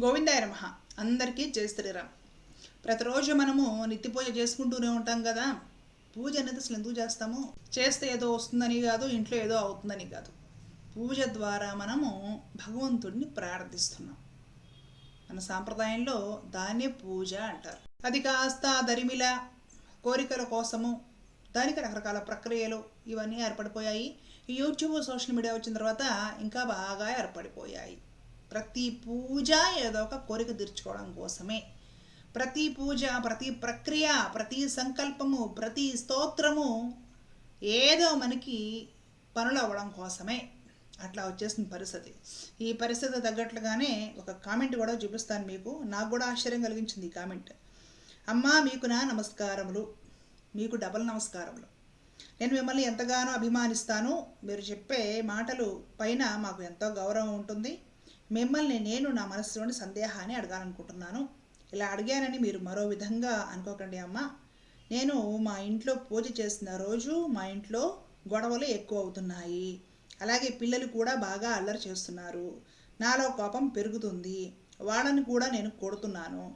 గోవిందాయ నమ. అందరికీ జయ శ్రీరామ్. ప్రతిరోజు మనము నిత్య పూజ చేసుకుంటూనే ఉంటాం కదా. పూజ అనేది అసలు ఎందుకు చేస్తాము? చేస్తే ఏదో వస్తుందని కాదు ఇంట్లో ఏదో అవుతుందని కాదు. పూజ ద్వారా మనము భగవంతుడిని ప్రార్థిస్తున్నాం. మన సాంప్రదాయంలో దాన్నే పూజ అంటారు. అది కాస్త దరిమిల కోరికల కోసము దానికి రకరకాల ప్రక్రియలు ఇవన్నీ ఏర్పడిపోయాయి. ఈ యూట్యూబ్ సోషల్ మీడియా వచ్చిన తర్వాత ఇంకా బాగా ఏర్పడిపోయాయి. ప్రతి పూజ ఏదో ఒక కోరిక తీర్చుకోవడం కోసమే. ప్రతి పూజ ప్రతి ప్రక్రియ ప్రతి సంకల్పము ప్రతి స్తోత్రము ఏదో మనకి పనులు అవ్వడం కోసమే. అట్లా వచ్చేసిన పరిస్థితి. ఈ పరిస్థితి తగ్గట్లుగానే ఒక కామెంట్ కూడా చూపిస్తాను మీకు. నాకు కూడా ఆశ్చర్యం కలిగించింది ఈ కామెంట్. అమ్మా మీకు నా నమస్కారములు. మీకు డబల్ నమస్కారములు. నేను మిమ్మల్ని ఎంతగానో అభిమానిస్తాను. మీరు చెప్పే మాటలు పైన మాకు ఎంతో గౌరవం ఉంటుంది. మిమ్మల్ని నేను నా మనసులోని సందేహాన్ని అడగాలనుకుంటున్నాను. ఇలా అడిగానని మీరు మరో విధంగా అనుకోకండి అమ్మ. నేను మా ఇంట్లో పూజ చేసిన రోజు మా ఇంట్లో గొడవలు ఎక్కువ అవుతున్నాయి. అలాగే పిల్లలు కూడా బాగా అల్లరి చేస్తున్నారు. నాలో కోపం పెరుగుతుంది. వాళ్ళని కూడా నేను కొడుతున్నాను.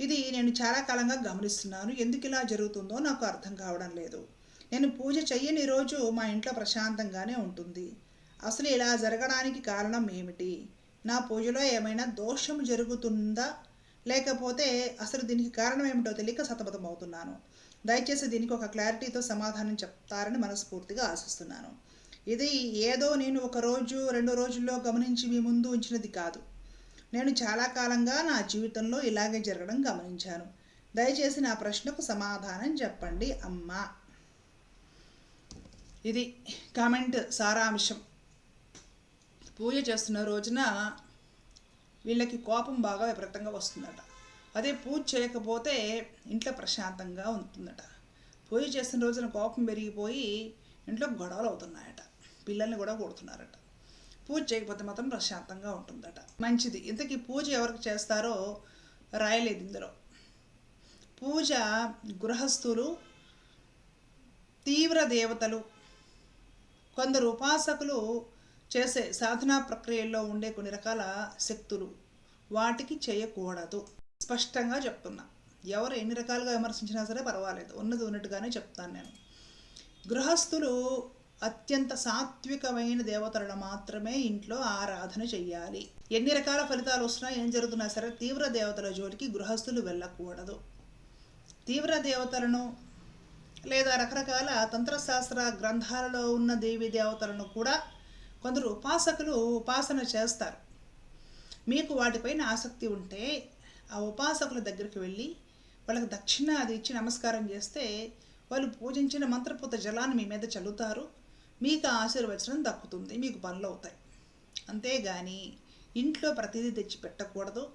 ఇది నేను చాలా కాలంగా గమనిస్తున్నాను. ఎందుకు ఇలా జరుగుతుందో నాకు అర్థం కావడం లేదు. నేను పూజ చెయ్యని రోజు మా ఇంట్లో ప్రశాంతంగానే ఉంటుంది. అసలు ఇలా జరగడానికి కారణం ఏమిటి? నా పూజలో ఏమైనా దోషం జరుగుతుందా? లేకపోతే అసలు దీనికి కారణం ఏమిటో తెలియక సతమతం అవుతున్నాను. దయచేసి దీనికి ఒక క్లారిటీతో సమాధానం చెప్తారని మనస్ఫూర్తిగా ఆశిస్తున్నాను. ఇది ఏదో నేను ఒక రోజు రెండు రోజుల్లో గమనించి మీ ముందు ఉంచినది కాదు. నేను చాలా కాలంగా నా జీవితంలో ఇలాగే జరగడం గమనించాను. దయచేసి నా ప్రశ్నకు సమాధానం చెప్పండి అమ్మా. ఇది కామెంట్ సారాంశం. పూజ చేస్తున్న రోజున వీళ్ళకి కోపం బాగా విపరీతంగా వస్తుందట. అదే పూజ చేయకపోతే ఇంట్లో ప్రశాంతంగా ఉంటుందట. పూజ చేస్తున్న రోజున కోపం పెరిగిపోయి ఇంట్లో గొడవలు అవుతున్నాయట. పిల్లల్ని కూడా కొడుతున్నారట. పూజ చేయకపోతే మాత్రం ప్రశాంతంగా ఉంటుందట. మంచిది. ఇంతకీ పూజ ఎవరికి చేస్తారో రాయలేదు ఇందులో. పూజ గృహస్థులు తీవ్ర దేవతలు కొందరు ఉపాసకులు చేసే సాధనా ప్రక్రియల్లో ఉండే కొన్ని రకాల శక్తులు వాటికి చేయకూడదు. స్పష్టంగా చెప్తున్నా. ఎవరు ఎన్ని రకాలుగా విమర్శించినా సరే పర్వాలేదు. ఉన్నది ఉన్నట్టుగానే చెప్తాను నేను. గృహస్థులు అత్యంత సాత్వికమైన దేవతలను మాత్రమే ఇంట్లో ఆరాధన చెయ్యాలి. ఎన్ని రకాల ఫలితాలు వస్తున్నా ఏం జరుగుతున్నా సరే తీవ్ర దేవతల జోలికి గృహస్థులు వెళ్ళకూడదు. తీవ్ర దేవతలను లేదా రకరకాల తంత్రశాస్త్ర గ్రంథాలలో ఉన్న దేవి దేవతలను కూడా కొందరు ఉపాసకులు ఉపాసన చేస్తారు. మీకు వాటిపైన ఆసక్తి ఉంటే ఆ ఉపాసకుల దగ్గరికి వెళ్ళి వాళ్ళకి దక్షిణ అది ఇచ్చి నమస్కారం చేస్తే వాళ్ళు పూజించిన మంత్రపూత జలాన్ని మీ మీద చల్లుతారు. మీకు ఆశీర్వచనం దక్కుతుంది. మీకు పనులు అవుతాయి. అంతేగాని ఇంట్లో ప్రతిదీ తెచ్చి పెట్టకూడదు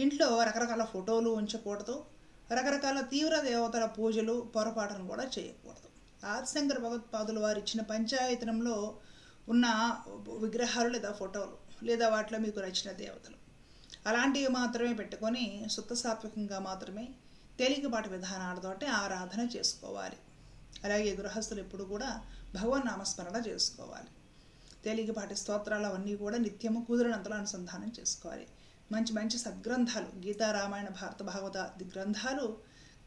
ఇంట్లో రకరకాల ఫోటోలు ఉంచకూడదు. రకరకాల తీవ్ర దేవతల పూజలు పొరపాటును కూడా చేయకూడదు. ఆదిశంకర భగవత్పాదులు వారు ఇచ్చిన పంచాయతనంలో ఉన్న విగ్రహాలు లేదా ఫోటోలు లేదా వాటిలో మీకు నచ్చిన దేవతలు. అలాంటివి మాత్రమే పెట్టుకొని సుత్తసాత్వికంగా మాత్రమే తేలికపాటి విధానాలతోటి ఆరాధన చేసుకోవాలి. అలాగే గృహస్థులు ఎప్పుడు కూడా భగవన్ నామస్మరణ చేసుకోవాలి. తేలికపాటి స్తోత్రాలు అవన్నీ కూడా నిత్యము కుదిరినంతలో అనుసంధానం చేసుకోవాలి. మంచి మంచి సద్గ్రంథాలు గీతా రామాయణ భారత భాగవత గ్రంథాలు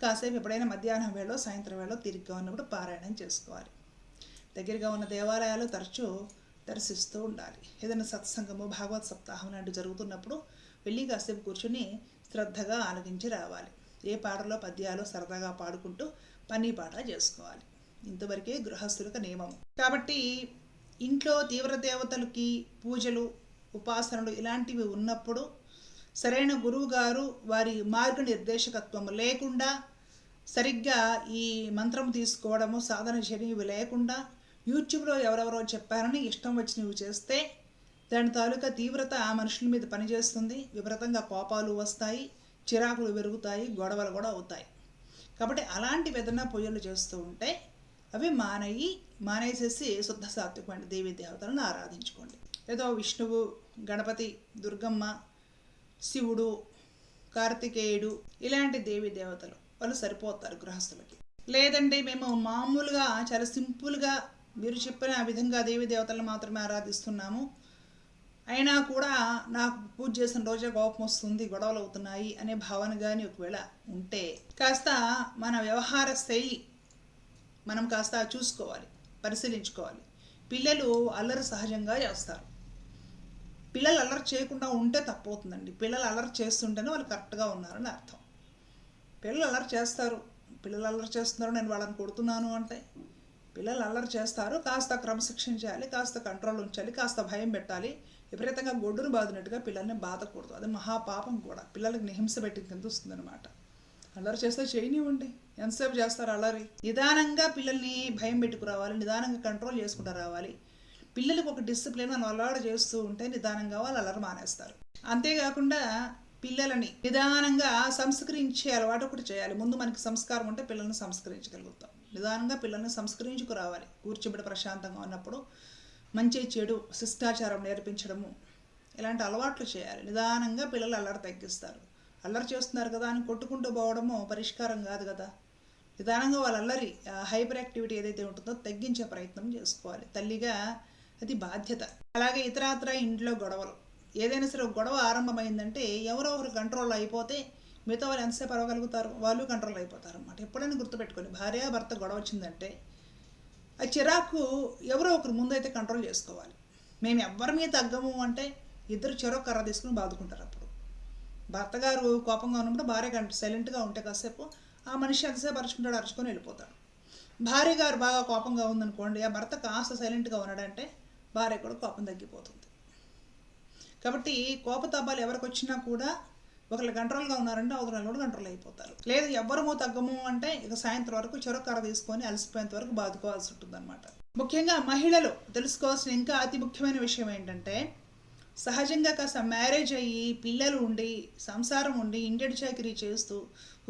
కాసేపు ఎప్పుడైనా మధ్యాహ్నం వేళ సాయంత్రం వేళలో తిరిగ్గా ఉన్నప్పుడు పారాయణం చేసుకోవాలి. దగ్గరగా ఉన్న దేవాలయాలు తరచూ దర్శిస్తూ ఉండాలి. ఏదైనా సత్సంగము భాగవత్ సప్తాహం లాంటివి జరుగుతున్నప్పుడు వెళ్ళి కాసేపు కూర్చుని శ్రద్ధగా ఆలకించి రావాలి. ఏ పాటలో పద్యాలు సరదాగా పాడుకుంటూ పని పాట చేసుకోవాలి. ఇంతవరకే గృహస్థులకు నియమం కాబట్టి ఇంట్లో తీవ్ర దేవతలకి పూజలు ఉపాసనలు ఇలాంటివి ఉన్నప్పుడు సరైన గురువు గారు వారి మార్గనిర్దేశకత్వం లేకుండా సరిగ్గా ఈ మంత్రం తీసుకోవడము సాధన చేయడం ఇవి లేకుండా యూట్యూబ్లో ఎవరెవరో చెప్పారని ఇష్టం వచ్చినవి చేస్తే దాని తాలూకా తీవ్రత ఆ మనుషుల మీద పనిచేస్తుంది. విపరీతంగా కోపాలు వస్తాయి చిరాకులు పెరుగుతాయి గొడవలు కూడా అవుతాయి. కాబట్టి అలాంటి ఏదైనా పూజలు చేస్తూ ఉంటే అవి మానేయి మానేసేసి శుద్ధ సాత్వికమైన దేవీ దేవతలను ఆరాధించుకోండి. ఏదో విష్ణువు గణపతి దుర్గమ్మ శివుడు కార్తికేయుడు ఇలాంటి దేవీ దేవతలు వాళ్ళు సరిపోతారు గృహస్థులకి. లేదండి మేము మామూలుగా చాలా సింపుల్గా మీరు చెప్పిన ఆ విధంగా దేవీ దేవతలను మాత్రమే ఆరాధిస్తున్నాము. అయినా కూడా నాకు పూజ చేసిన రోజే కోపం వస్తుంది గొడవలు అవుతున్నాయి అనే భావన కానీ ఒకవేళ ఉంటే కాస్త మన వ్యవహార శైలి మనం కాస్త చూసుకోవాలి పరిశీలించుకోవాలి. పిల్లలు అల్లరి సహజంగా చేస్తారు పిల్లలు అల్లరి చేయకుండా ఉంటే తప్పవుతుందండి. పిల్లలు అల్లరి చేస్తుంటేనే వాళ్ళు కరెక్ట్గా ఉన్నారని అర్థం. పిల్లలు అల్లరి చేస్తారు. పిల్లలు అల్లరి చేస్తున్నారు నేను వాళ్ళని కొడుతున్నాను అంటే పిల్లలు అల్లరి చేస్తారు కాస్త క్రమశిక్షణ చేయాలి కాస్త కంట్రోల్ ఉంచాలి కాస్త భయం పెట్టాలి. విపరీతంగా గొడ్డును బాదినట్టుగా పిల్లల్ని బాధకూడదు. అది మహాపాపం కూడా. పిల్లలకి నిహింస పెట్టి కింద వస్తుందన్నమాట. అల్లరి చేస్తే చేయనివ్వండి. ఎంతసేపు చేస్తారు అల్లరి? నిదానంగా పిల్లల్ని భయం పెట్టుకురావాలి నిదానంగా కంట్రోల్ చేసుకుంటూ రావాలి. పిల్లలకు ఒక డిసిప్లిన్ మనం అలవాటు చేస్తూ ఉంటే నిదానంగా వాళ్ళు అల్లరి మానేస్తారు. అంతేకాకుండా పిల్లలని నిదానంగా సంస్కరించే అలవాటు ఒకటి చేయాలి. ముందు మనకి సంస్కారం ఉంటే పిల్లల్ని సంస్కరించగలుగుతాం. నిదానంగా పిల్లల్ని సంస్కరించుకురావాలి కూర్చోబెట్టి ప్రశాంతంగా ఉన్నప్పుడు మంచి చెడు శిష్టాచారం నేర్పించడము ఇలాంటి అలవాట్లు చేయాలి. నిదానంగా పిల్లలు అల్లరి తగ్గిస్తారు. అల్లరి చేస్తున్నారు కదా అని కొట్టుకుంటూ పోవడము పరిష్కారం కాదు కదా. నిదానంగా వాళ్ళ అల్లరి హైపర్ యాక్టివిటీ ఏదైతే ఉంటుందో తగ్గించే ప్రయత్నం చేసుకోవాలి. తల్లిగా అది బాధ్యత. అలాగే ఇతరాత్ర ఇంట్లో గొడవలు. ఏదైనా సరే గొడవ ఆరంభమైందంటే ఎవరో ఒకరు కంట్రోల్ అయిపోతే మిగతా వాళ్ళు ఎంతసేపు అరవగలుగుతారు వాళ్ళు కంట్రోల్ అయిపోతారు అన్నమాట ఎప్పుడైనా గుర్తుపెట్టుకొని భార్య భర్త గొడవ వచ్చిందంటే ఆ చిరాకు ఎవరో ఒకరు ముందైతే కంట్రోల్ చేసుకోవాలి. మేము ఎవ్వరి మీద తగ్గము అంటే ఇద్దరు చెరో కర్ర తీసుకుని బాదుకుంటారు అప్పుడు. భర్త గారు కోపంగా ఉన్నప్పుడు భార్య కంటే సైలెంట్గా ఉంటే కాసేపు ఆ మనిషి ఎంతసేపు అరుచుకుంటాడు అరుచుకొని వెళ్ళిపోతాడు. భార్య గారు బాగా కోపంగా ఉందనుకోండి ఆ భర్త కాస్త సైలెంట్గా ఉన్నాడంటే భార్య కూడా కోపం తగ్గిపోతుంది. కాబట్టి కోపతాపాలు ఎవరికి వచ్చినా కూడా ఒకళ్ళు కంట్రోల్గా ఉన్నారంటే అవతల కూడా కంట్రోల్ అయిపోతారు. లేదు ఎవ్వరమో తగ్గము అంటే ఇక సాయంత్రం వరకు చెరొక్కర తీసుకొని అలసిపోయేంత వరకు బాదుకోవాల్సి ఉంటుందన్నమాట. ముఖ్యంగా మహిళలు తెలుసుకోవాల్సిన ఇంకా అతి ముఖ్యమైన విషయం ఏంటంటే సహజంగా కాస్త మ్యారేజ్ అయ్యి పిల్లలు ఉండి సంసారం ఉండి ఇంటి చాకరీ చేస్తూ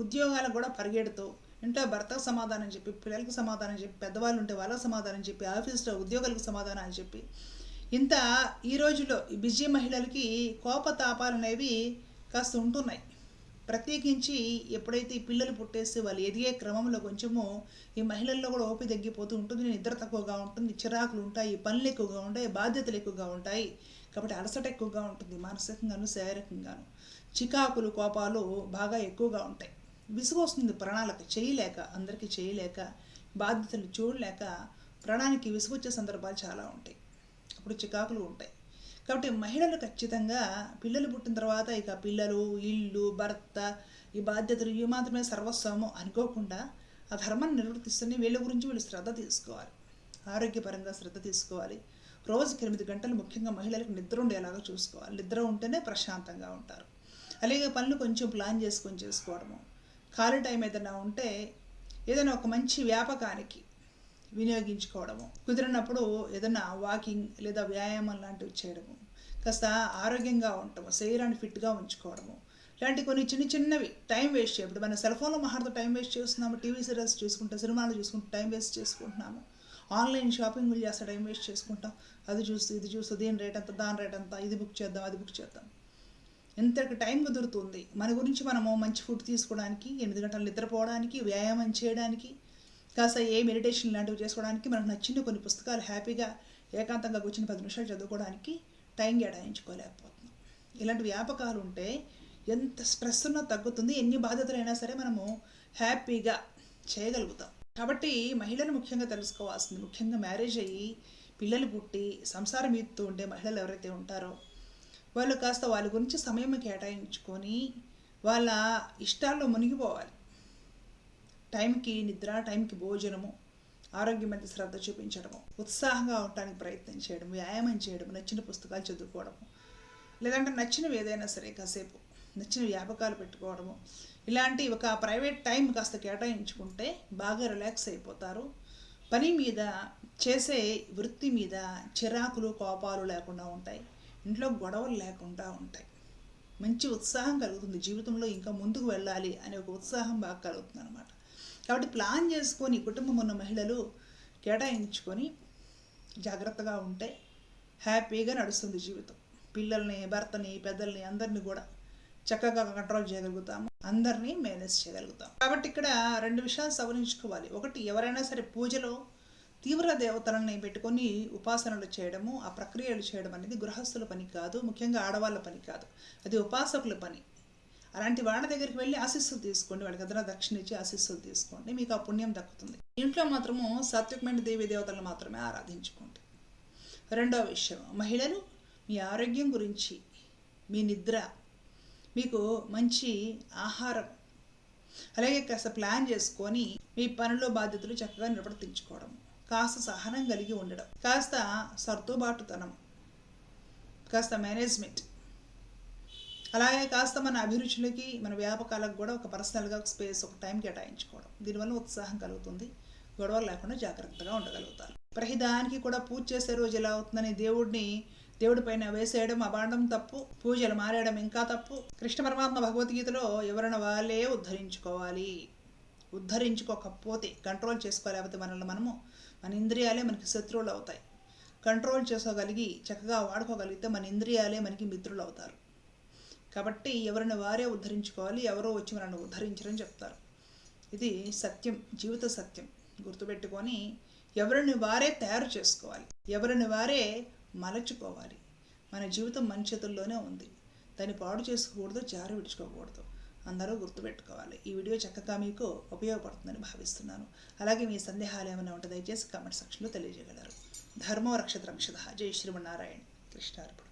ఉద్యోగాలకు కూడా పరిగెడుతూ ఇంట్లో భర్తకు సమాధానం చెప్పి పిల్లలకు సమాధానం చెప్పి పెద్దవాళ్ళు ఉంటే వాళ్ళకి సమాధానం చెప్పి ఆఫీస్లో ఉద్యోగులకు సమాధానం అని చెప్పి ఇంత ఈ రోజుల్లో ఈ బిజీ మహిళలకి కోపతాపాలు అనేవి కాస్త ఉంటున్నాయి. ప్రత్యేకించి ఎప్పుడైతే ఈ పిల్లలు పుట్టేసి వాళ్ళు ఎదిగే క్రమంలో కొంచెము ఈ మహిళల్లో కూడా ఓపి తగ్గిపోతూ ఉంటుంది. నిద్ర తక్కువగా ఉంటుంది చిరాకులు ఉంటాయి పనులు ఎక్కువగా ఉంటాయి బాధ్యతలు ఎక్కువగా ఉంటాయి. కాబట్టి అలసట ఎక్కువగా ఉంటుంది మానసికంగాను శారీరకంగాను. చికాకులు కోపాలు బాగా ఎక్కువగా ఉంటాయి. విసుగు వస్తుంది ప్రాణాలకు చేయలేక అందరికీ చేయలేక బాధ్యతలు చూడలేక ప్రాణానికి విసుగు వచ్చే సందర్భాలు చాలా ఉంటాయి. ఇప్పుడు చికాకులు ఉంటాయి. కాబట్టి మహిళలు ఖచ్చితంగా పిల్లలు పుట్టిన తర్వాత ఇక పిల్లలు ఇల్లు భర్త ఈ బాధ్యతలు ఇవి మాత్రమే సర్వస్వము అనుకోకుండా ఆ ధర్మాన్ని నిర్వర్తిస్తూనే వీళ్ళ గురించి వీళ్ళు శ్రద్ధ తీసుకోవాలి. ఆరోగ్యపరంగా శ్రద్ధ తీసుకోవాలి. రోజుకి ఎనిమిది గంటలు ముఖ్యంగా మహిళలకు నిద్ర ఉండేలాగా చూసుకోవాలి. నిద్ర ఉంటేనే ప్రశాంతంగా ఉంటారు. అలాగే పనులు కొంచెం ప్లాన్ చేసుకొని చేసుకోవడము. ఖాళీ టైం ఏదైనా ఉంటే ఏదైనా ఒక మంచి వ్యాపకానికి వినియోగించుకోవడము. కుదిరినప్పుడు ఏదైనా వాకింగ్ లేదా వ్యాయామం లాంటివి చేయడము. కాస్త ఆరోగ్యంగా ఉండటము శరీరాన్ని ఫిట్గా ఉంచుకోవడము. ఇలాంటి కొన్ని చిన్న చిన్నవి టైం వేస్ట్ చేయడం మన సెల్ ఫోన్లో మహాతో టైం వేస్ట్ చేస్తున్నాము టీవీ సీరియల్స్ చూసుకుంటే సినిమాలు చూసుకుంటూ టైం వేస్ట్ చేసుకుంటున్నాము. ఆన్లైన్ షాపింగ్లు చేస్తే టైం వేస్ట్ చేసుకుంటాం. అది చూస్తూ ఇది చూస్తూ దీని రేట్ ఎంత దాని రేట్ ఎంత ఇది బుక్ చేద్దాం అది బుక్ చేద్దాం. ఇంతకు టైం కుదురుతుంది? మన గురించి మనము మంచి ఫుడ్ తీసుకోవడానికి ఎనిమిది గంటలు నిద్రపోవడానికి వ్యాయామం చేయడానికి కాస్త ఏ మెడిటేషన్ లాంటివి చేసుకోవడానికి మనకు నచ్చిన కొన్ని పుస్తకాలు హ్యాపీగా ఏకాంతంగా కూర్చుని పది నిమిషాలు చదువుకోవడానికి టైం కేటాయించుకోలేకపోతున్నాం. ఇలాంటి వ్యాపకాలు ఉంటే ఎంత స్ట్రెస్ ఉన్నా తగ్గుతుంది ఎన్ని బాధ్యతలైనా సరే మనము హ్యాపీగా చేయగలుగుతాం. కాబట్టి మహిళలు ముఖ్యంగా తెలుసుకోవాల్సింది ముఖ్యంగా మ్యారేజ్ అయ్యి పిల్లలు పుట్టి సంసారం ఈదుతూ ఉండే మహిళలు ఎవరైతే ఉంటారో వాళ్ళు కాస్త వాళ్ళ గురించి సమయం కేటాయించుకొని వాళ్ళ ఇష్టాల్లో మునిగిపోవాలి. టైంకి నిద్ర టైంకి భోజనము ఆరోగ్యం మీద శ్రద్ధ చూపించడము ఉత్సాహంగా ఉండటానికి ప్రయత్నం చేయడం వ్యాయామం చేయడం నచ్చిన పుస్తకాలు చదువుకోవడము లేదంటే నచ్చినవి ఏదైనా సరే కాసేపు నచ్చిన వ్యాపకాలు పెట్టుకోవడము. ఇలాంటి ఒక ప్రైవేట్ టైం కాస్త కేటాయించుకుంటే బాగా రిలాక్స్ అయిపోతారు. పని మీద చేసే వృత్తి మీద చిరాకులు కోపాలు లేకుండా ఉంటాయి. ఇంట్లో గొడవలు లేకుండా ఉంటాయి. మంచి ఉత్సాహం కలుగుతుంది. జీవితంలో ఇంకా ముందుకు వెళ్ళాలి అనే ఒక ఉత్సాహం బాగా కలుగుతుంది అనమాట కాబట్టి ప్లాన్ చేసుకొని కుటుంబం ఉన్న మహిళలు కేటాయించుకొని జాగ్రత్తగా ఉంటే హ్యాపీగా నడుస్తుంది జీవితం. పిల్లల్ని భర్తని పెద్దల్ని అందరినీ కూడా చక్కగా కంట్రోల్ చేయగలుగుతాము. అందరినీ మేనేజ్ చేయగలుగుతాం కాబట్టి ఇక్కడ రెండు విషయాలు సవరించుకోవాలి. ఒకటి ఎవరైనా సరే పూజలో తీవ్ర దేవతలని పెట్టుకొని ఉపాసనలు చేయడము ఆ ప్రక్రియలు చేయడం అనేది గృహస్థుల పని కాదు ముఖ్యంగా ఆడవాళ్ళ పని కాదు. అది ఉపాసకుల పని. అలాంటి వాళ్ళ దగ్గరికి వెళ్ళి ఆశీస్సులు తీసుకోండి వాళ్ళకి ఏదైనా దక్షిణ ఇచ్చి ఆశీస్సులు తీసుకోండి మీకు ఆ పుణ్యం దక్కుతుంది. ఇంట్లో మాత్రము సాత్వికమైన దేవి దేవతలను మాత్రమే ఆరాధించుకోండి. రెండవ విషయం మహిళలు మీ ఆరోగ్యం గురించి మీ నిద్ర మీకు మంచి ఆహారం అలాగే కాస్త ప్లాన్ చేసుకొని మీ పనులు బాధ్యతలు చక్కగా నిర్వర్తించుకోవడం కాస్త సహనం కలిగి ఉండడం కాస్త సర్దుబాటుతనం కాస్త మేనేజ్మెంట్ అలాగే కాస్త మన అభిరుచులకి మన వ్యాపకాలకు కూడా ఒక పర్సనల్గా ఒక స్పేస్ ఒక టైం కేటాయించుకోవడం. దీనివల్ల ఉత్సాహం కలుగుతుంది. గొడవలు లేకుండా జాగ్రత్తగా ఉండగలుగుతారు. ప్రతిదానికి కూడా పూజ చేసే రోజు ఎలా అవుతుందని దేవుడిని దేవుడి పైన వేసేయడం అబాండం తప్పు పూజలు మారేయడం ఇంకా తప్పు. కృష్ణ పరమాత్మ భగవద్గీతలో ఎవరైనా వాళ్ళే ఉద్ధరించుకోవాలి. ఉద్ధరించుకోకపోతే కంట్రోల్ చేసుకోలేకపోతే మనల్ని మనము మన ఇంద్రియాలే మనకి శత్రువులు అవుతాయి. కంట్రోల్ చేసుకోగలిగి చక్కగా వాడుకోగలిగితే మన ఇంద్రియాలే మనకి మిత్రులు అవుతారు. కాబట్టి ఎవరిని వారే ఉద్ధరించుకోవాలి ఎవరో వచ్చి మనల్ని ఉద్ధరించరని చెప్తారు. ఇది సత్యం జీవిత సత్యం. గుర్తుపెట్టుకొని ఎవరిని వారే తయారు చేసుకోవాలి ఎవరిని వారే మలచుకోవాలి. మన జీవితం మన చేతుల్లోనే ఉంది. దాన్ని పాడు చేసుకోకూడదు జారి విడుచుకోకూడదు అందరూ గుర్తుపెట్టుకోవాలి. ఈ వీడియో చక్కగా మీకు ఉపయోగపడుతుందని భావిస్తున్నాను. అలాగే మీ సందేహాలు ఏమైనా ఉంటే దయచేసి కామెంట్ సెక్షన్లో తెలియజేయగలరు. ధర్మో రక్షత రక్షత జై శ్రీమన్నారాయణ. కృష్ణార్పణ.